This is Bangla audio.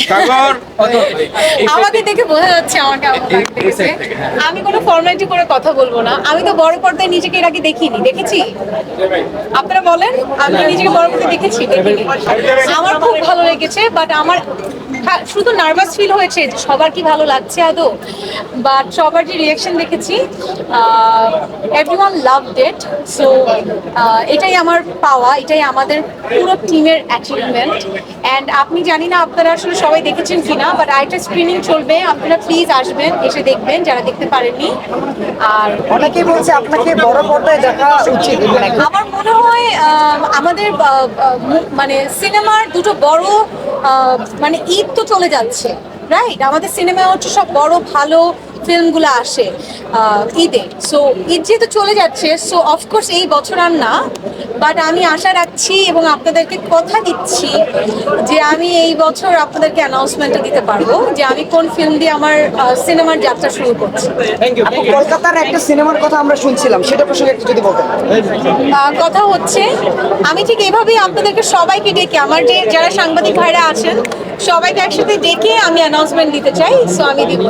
সাগর আমাকে দেখে বোঝা যাচ্ছে আমার কেমন লাগতেছে আমি কোনো ফর্মালিটি করে কথা বলব না। আমি তো বড় পর্দায় নিজেকে এর আগে দেখিনি। দেখেছি? আপনারা বলেন আমি নিজেকে বড় পর্দায় দেখেছি? আমার খুব ভালো লেগেছে বাট আমার হ্যাঁ, শুধু নার্ভাস ফিল হয়েছে যে সবার কি ভালো লাগছে আদৌ? বাট সবার যে রিয়াকশন দেখেছি এভরিওয়ান লাভ ডেট সো এটাই আমার পাওয়া এটাই আমাদের পুরো টিমের অ্যাচিভমেন্ট অ্যান্ড আপনি জানি না আপনারা আসলে সবাই দেখেছেন কিনা বাট আরেকটা স্ক্রিনিং চলবে। আপনারা প্লিজ আসবেন এসে দেখবেন যারা দেখতে পারেননি। আর অনেকেই বলছে আপনাকে বড় পর্দায় দেখা উচিত। আমার মনে হয় আমাদের মানে সিনেমার দুটো বড় মানে ঈদ তো চলে যাচ্ছে রাইট আমাদের সিনেমা হচ্ছে সব বড় ভালো ফিল্মগুলো আসে ঈদে। সো ঈদ যেহেতু চলে যাচ্ছে সো অফকোর্স এই বছর আর না বাট আমি আশা রাখছি এবং আপনাদেরকে কথা দিচ্ছি যে আমি এই বছর আপনাদেরকে অ্যানাউন্সমেন্টটা দিতে পারব যে আমি কোন ফিল্ম দিয়ে আমার সিনেমার যাত্রা শুরু করছি। কলকাতার একটা সিনেমার কথা আমরা শুনছিলাম সেটা প্রসঙ্গে একটু যদি বলতেন। কথা হচ্ছে আমি ঠিক এভাবেই আপনাদেরকে সবাইকে ডেকে আমার যে যারা সাংবাদিক ভাইরা আছেন সবাইকে একসাথে ডেকে আমি অ্যানাউন্সমেন্ট দিতে চাই সো আমি দিব।